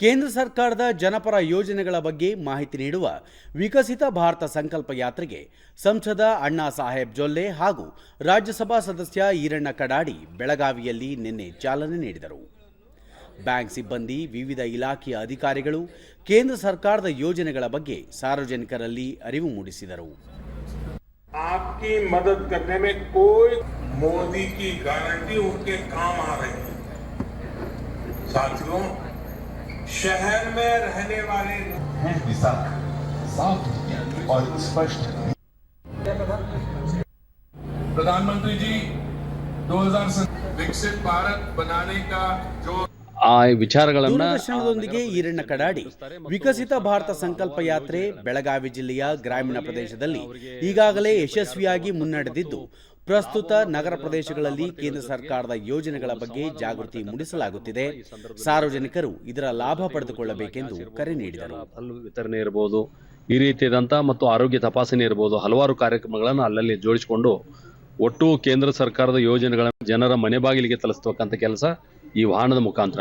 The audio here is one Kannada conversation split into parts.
ಕೇಂದ್ರ ಸರ್ಕಾರದ ಜನಪರ ಯೋಜನೆಗಳ ಬಗ್ಗೆ ಮಾಹಿತಿ ನೀಡುವ ವಿಕಸಿತ ಭಾರತ ಸಂಕಲ್ಪ ಯಾತ್ರೆಗೆ ಸಂಸದ ಅಣ್ಣಾ ಸಾಹೇಬ್ ಜೊಲ್ಲೆ ಹಾಗೂ ರಾಜ್ಯಸಭಾ ಸದಸ್ಯ ಈರಣ್ಣ ಕಡಾಡಿ ಬೆಳಗಾವಿಯಲ್ಲಿ ನಿನ್ನೆ ಚಾಲನೆ ನೀಡಿದರು. ಬ್ಯಾಂಕ್ ಸಿಬ್ಬಂದಿ, ವಿವಿಧ ಇಲಾಖೆಯ ಅಧಿಕಾರಿಗಳು ಕೇಂದ್ರ ಸರ್ಕಾರದ ಯೋಜನೆಗಳ ಬಗ್ಗೆ ಸಾರ್ವಜನಿಕರಲ್ಲಿ ಅರಿವು ಮೂಡಿಸಿದರು. ಮೋದಿ शहर में रहने वाले है दिशा साफ़ और स्पष्ट। प्रधानमंत्री जी 2000 विकसित भारत बनाने का जो ಆ ವಿಚಾರಗಳನ್ನ ದೂರದರ್ಶನದೊಂದಿಗೆ ಈರಣ್ಣ ಕಡಾಡಿ. ವಿಕಸಿತ ಭಾರತ ಸಂಕಲ್ಪ ಯಾತ್ರೆ ಬೆಳಗಾವಿ ಜಿಲ್ಲೆಯ ಗ್ರಾಮೀಣ ಪ್ರದೇಶದಲ್ಲಿ ಈಗಾಗಲೇ ಯಶಸ್ವಿಯಾಗಿ ಮುನ್ನಡೆದಿದ್ದು ಪ್ರಸ್ತುತ ನಗರ ಪ್ರದೇಶಗಳಲ್ಲಿ ಕೇಂದ್ರ ಸರ್ಕಾರದ ಯೋಜನೆಗಳ ಬಗ್ಗೆ ಜಾಗೃತಿ ಮೂಡಿಸಲಾಗುತ್ತಿದೆ. ಸಾರ್ವಜನಿಕರು ಇದರ ಲಾಭ ಪಡೆದುಕೊಳ್ಳಬೇಕೆಂದು ಕರೆ ನೀಡಿದರು. ವಿತರಣೆ ಇರಬಹುದು ಈ ರೀತಿಯಾದಂತಹ ಮತ್ತು ಆರೋಗ್ಯ ತಪಾಸಣೆ ಇರಬಹುದು ಹಲವಾರು ಕಾರ್ಯಕ್ರಮಗಳನ್ನು ಅಲ್ಲಲ್ಲಿ ಜೋಡಿಸಿಕೊಂಡು ಒಟ್ಟು ಕೇಂದ್ರ ಸರ್ಕಾರದ ಯೋಜನೆಗಳನ್ನು ಜನರ ಮನೆ ಬಾಗಿಲಿಗೆ ತಲುಪಿಸ್ತಕ್ಕಂಥ ಕೆಲಸ ಈ ವಾಹನದ ಮುಖಾಂತರ.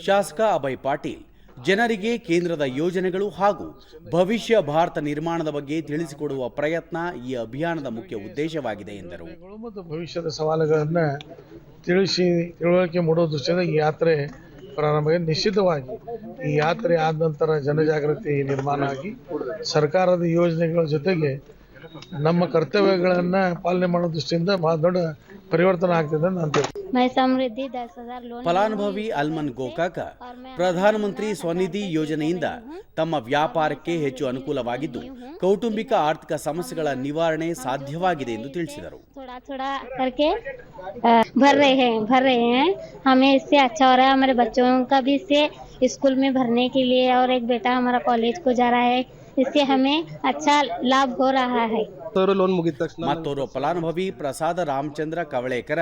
ಶಾಸಕ ಅಭಯ್ ಪಾಟೀಲ್ ಜನರಿಗೆ ಕೇಂದ್ರದ ಯೋಜನೆಗಳು ಹಾಗೂ ಭವಿಷ್ಯ ಭಾರತ ನಿರ್ಮಾಣದ ಬಗ್ಗೆ ತಿಳಿಸಿಕೊಡುವ ಪ್ರಯತ್ನ ಈ ಅಭಿಯಾನದ ಮುಖ್ಯ ಉದ್ದೇಶವಾಗಿದೆ ಎಂದರು. ಮತ್ತು ಭವಿಷ್ಯದ ಸವಾಲುಗಳನ್ನ ತಿಳಿಸಿ ತಿಳುವಳಿಕೆ ಮೂಡೋ ದೃಷ್ಟಿಯಿಂದ ಈ ಯಾತ್ರೆ ಪ್ರಾರಂಭ ನಿಶ್ಚಿತವಾಗಿ ಈ ಯಾತ್ರೆ ಆದ ನಂತರ ಜನಜಾಗೃತಿ ನಿರ್ಮಾಣ ಆಗಿ ಸರ್ಕಾರದ ಯೋಜನೆಗಳ ಜೊತೆಗೆ ನಮ್ಮ ಕರ್ತವ್ಯಗಳನ್ನ ಪಾಲನೆ ಮಾಡೋ ದೃಷ್ಟಿಯಿಂದ ಬಹಳ ದೊಡ್ಡ ಪರಿವರ್ತನೆ ಆಗ್ತದೆ ಅಂತ ನಾನು ತಿಳ್ಕೊಳ್ತೀನಿ. मैं समृद्धि दस हजार लोन ಫಲಾನುಭವಿ ಅಲ್ಮನ್ ಗೋಕಾಕ ಪ್ರಧಾನಮಂತ್ರಿ ಸ್ವನಿಧಿ ಯೋಜನೆಯಿಂದ ತಮ್ಮ ವ್ಯಾಪಾರಕ್ಕೆ ಹೆಚ್ಚು ಅನುಕೂಲವಾಗಿದ್ದು ಕೌಟುಂಬಿಕ ಆರ್ಥಿಕ ಸಮಸ್ಯೆಗಳ ನಿವಾರಣೆ ಸಾಧ್ಯವಾಗಿದೆ ಎಂದು ತಿಳಿಸಿದರು थोड़ा थोड़ा करके अ, भर रहे हैं भर रहे हैं हमें इससे अच्छा हो रहा है हमारे बच्चों का भी इससे स्कूल में भरने के लिए और एक बेटा हमारा कॉलेज को जा रहा है इससे हमें अच्छा लाभ हो रहा है ಮತ್ತೋರ್ವ ಫಲಾನುಭವಿ ಪ್ರಸಾದ ರಾಮಚಂದ್ರ ಕವಳೇಕರ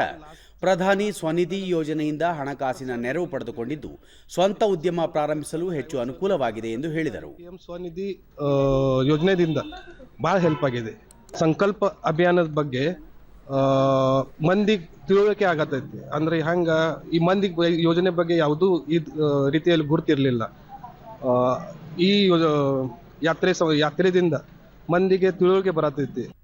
ಪ್ರಧಾನಿ ಸ್ವನಿಧಿ ಯೋಜನೆಯಿಂದ ಹಣಕಾಸಿನ ನೆರವು ಪಡೆದುಕೊಂಡಿದ್ದು ಸ್ವಂತ ಉದ್ಯಮ ಪ್ರಾರಂಭಿಸಲು ಹೆಚ್ಚು ಅನುಕೂಲವಾಗಿದೆ ಎಂದು ಹೇಳಿದರು ಪಿ ಎಂ ಸ್ವನಿಧಿ ಆ, ಯೋಜನೆದಿಂದ ಭಾಳ ಹೆಲ್ಪ್ ಆಗಿದೆ ಸಂಕಲ್ಪ ಅಭಿಯಾನದ ಬಗ್ಗೆ ಆ, ಮಂದಿಗೆ ತಿಳುವಳಿಕೆ ಆಗತೈತಿ ಅಂದ್ರೆ ಹಂಗ ಈ ಮಂದಿಗೆ ಯೋಜನೆ ಬಗ್ಗೆ ಯಾವುದೂ ಇದ್ ಆ, ರೀತಿಯಲ್ಲಿ ಗುರುತಿರ್ಲಿಲ್ಲ ಆ, ಈ ಯೋ- ಯಾತ್ರೆ ಸ- ಯಾತ್ರೆದಿಂದ ಮಂದಿಗೆ ತಿಳುವಳಿಕೆ ಬರತೈತಿ.